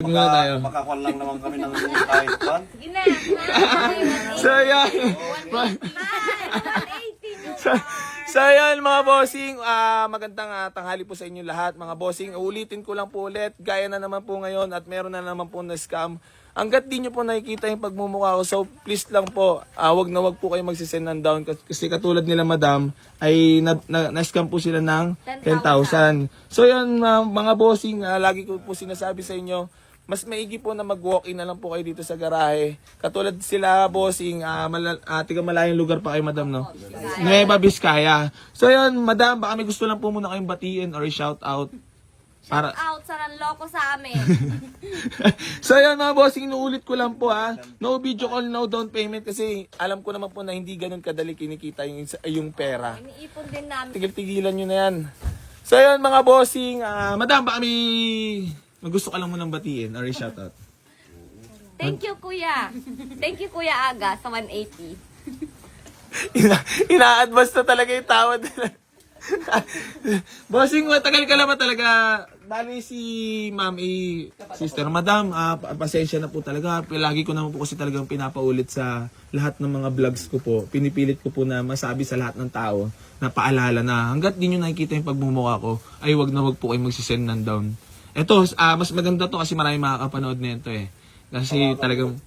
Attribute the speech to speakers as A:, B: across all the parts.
A: Muna tayo.
B: Makakuan lang naman kami ng kahit pan.
C: Gina.
A: So, yan. so, yan mga bossing. ah, magandang ah, tanghali po sa inyo lahat. Mga bossing, ulitin ko lang po ulit. Gaya na naman po ngayon at meron na naman po na scam. Hanggat di nyo po nakikita yung pagmumukha ko, so please lang po, ah, wag na wag po kayo magsisend ng down kasi, katulad nila madam, ay na, na, na-scam po sila ng 10,000. So yun ah, mga bossing, ah, lagi ko po sinasabi sa inyo, mas maigi po na mag-walk-in na lang po kayo dito sa garahe. Katulad sila, bossing, uh, malal- ah, tiga malayong lugar pa kayo, madam, no? Nueva Vizcaya. So, yun, madam, baka may gusto lang po muna kayong batiin or shout out. Para...
C: Out sa nanloko sa amin.
A: so, yun, mga bossing, inuulit ko lang po, ha? No video call, no down payment kasi alam ko naman po na hindi ganun kadali kinikita yung, yung pera.
C: Iniipon din namin.
A: Tigil-tigilan nyo na yan. So, yun, mga bossing, ah, madam, baka may... gusto ka lang munang batiin or shout out.
C: Thank you, kuya. Thank you, kuya Aga, sa 180.
A: Ina, ina-advance na talaga yung tawad nila. Bossing, matagal ka naman talaga. Bali si ma'am, eh, sister, madam, ah, pa- pasensya na po talaga. Lagi ko naman po kasi talagang pinapaulit sa lahat ng mga vlogs ko po. Pinipilit ko po na masabi sa lahat ng tao na paalala na hanggat di nyo nakikita yung pagmumukha ko, ay wag na wag po kayo magsisend ng down. Ito, ah, mas maganda to kasi marami makakapanood nito eh. Kasi talagang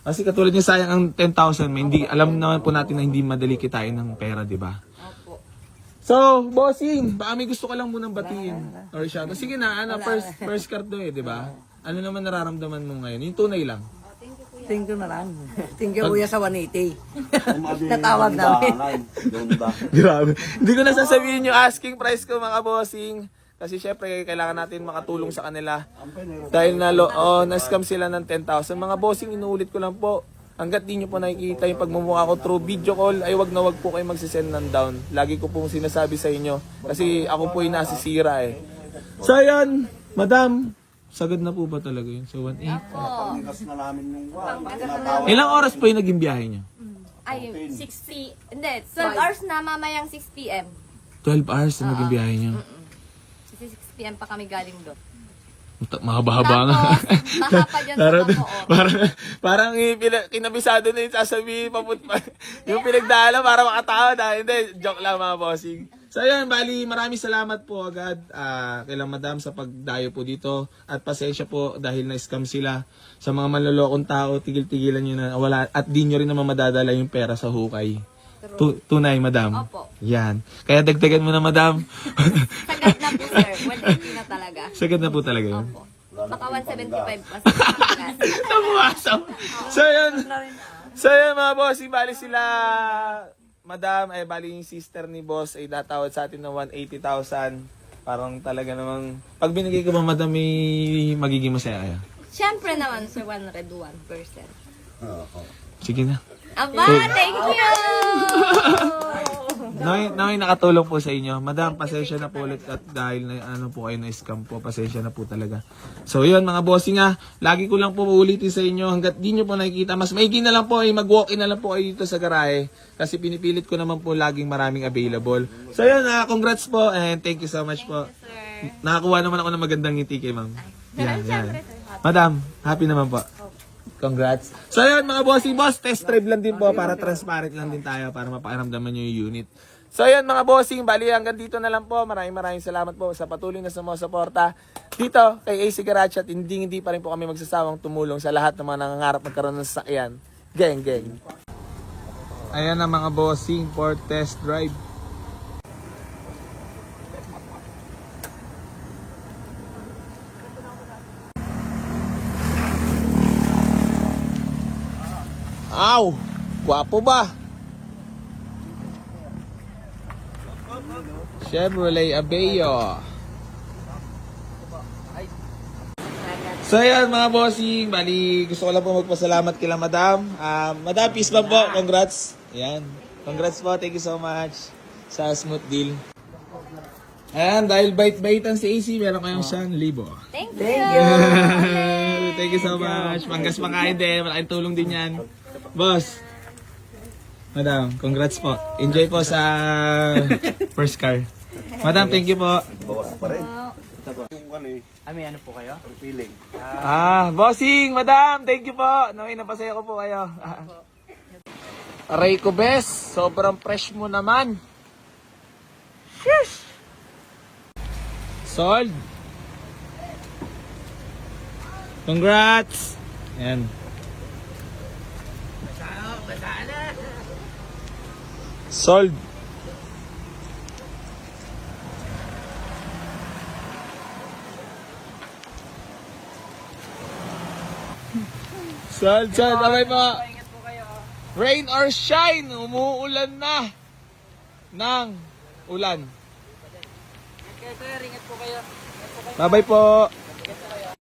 A: kasi katulad niya sayang ang 10,000, may hindi alam naman po natin na hindi madali kitain ng pera, 'di ba?
C: Opo.
A: So, bossing, baka may gusto ka lang munang batiin or siya. Sige na, ano, first first card do eh, 'di ba? Ano naman nararamdaman mo ngayon? Yung tunay lang.
D: Thank you na lang. Thank you kuya sa 180.
B: Umabi
D: Natawag namin.
A: Grabe. Hindi ko na sasabihin yung asking price ko mga bossing. Kasi syempre kailangan natin makatulong sa kanila. Dahil na lo, oh, na-scam sila ng 10,000. Mga bossing, inuulit ko lang po. Hanggat di nyo po nakikita yung pagmumukha ko through video call, ay wag na wag po kayo magsisend ng down. Lagi ko pong sinasabi sa inyo. Kasi ako po yung nasisira eh. So ayan, madam, sagad na po ba talaga yun? So 1.8.
B: Pagnigas na namin yung. Natawag.
A: Ilang oras po yung naging biyahe nyo?
C: Ay, 6 p... Hindi, 12 hours na mamayang 6 p.m.
A: 12 hours na naging biyahe nyo.
C: Kasi 6 p.m. pa kami galing doon.
A: Mahaba-haba nga.
C: Pa dyan sa
A: Parang,
C: Bacoor.
A: parang, parang ipina- kinabisado na yung sasabihin paput pa. yung pinagdala para makatawa na. Hindi, joke lang mga bossing. So yun, bali, maraming salamat po agad ah kay madam sa pagdayo po dito. At pasensya po dahil na-scam sila. Sa mga manlolokong tao, tigil-tigilan nyo na wala. At di nyo rin naman madadala yung pera sa hukay. Tu- tunay, madam.
C: Opo.
A: Yan. Kaya dagdagan mo na, madam.
C: Sagad na po, sir. 180 na talaga.
A: Sagad na po talaga yun.
C: Opo. Baka 175 pa.
A: Nabukasan. So yun. So yun mga boss, bali sila madam ay bali yung sister ni boss ay datawad sa atin ng 180,000. Parang talaga namang pag binigay ko ba madam may magiging masaya kaya?
C: Siyempre naman, sir, 101%.
B: Oo.
A: Sige na.
C: Aba, thank you!
A: Naway, naway nakatulong po sa inyo. Madam, pasensya na po ulit at dahil na ano po kayo na scam po, pasensya na po talaga. So yun mga bossing nga, lagi ko lang po uulitin sa inyo hanggat di nyo po nakikita. Mas maigi na lang po ay mag-walk-in na lang po kayo dito sa garahe kasi pinipilit ko naman po laging maraming available. So yun, ah, congrats po and thank you so much po.
C: Sir.
A: Nakakuha naman ako ng magandang ngiti kay ma'am. Yan, yan.
C: Siyempre, sir.
A: Madam, happy naman po. Congrats. So yun mga bossing boss, test drive lang din po para transparent lang din tayo para mapakiramdaman nyo yung unit. So yun mga bossing, bali hanggang dito na lang po. Maraming maraming salamat po sa patuloy na sumusuporta dito kay AC Garage at hindi hindi pa rin po kami magsasawang tumulong sa lahat ng mga nangangarap magkaroon ng sasakyan. Geng, geng. Ayan na mga bossing for test drive. Aw! Gwapo ba? Chevrolet Aveo. So yan mga bossing, bali gusto ko lang po magpasalamat kila madam. Ah, madam, peace ba po? Congrats. Yan. Congrats po, thank you so much sa smooth deal. Ayan, dahil bait-baitan si AC, meron kayong 1,000.
C: Thank you!
D: Thank you.
A: Thank you so much. Panggas makain din. Malaking tulong din yan. Boss. Madam, congrats po. Enjoy po sa first car. Madam, thank you po.
B: Bawas pa rin.
E: May ano po kayo?
B: ang feeling.
A: Ah, bossing, madam, thank you po. Naway, napasaya ko po kayo. Aray ko, bes. Sobrang fresh mo naman. Sheesh! Sold. Congrats! Yan. Sold. Sold, sold. Abay po. Rain or shine, umuulan na ng ulan. Bye-bye po.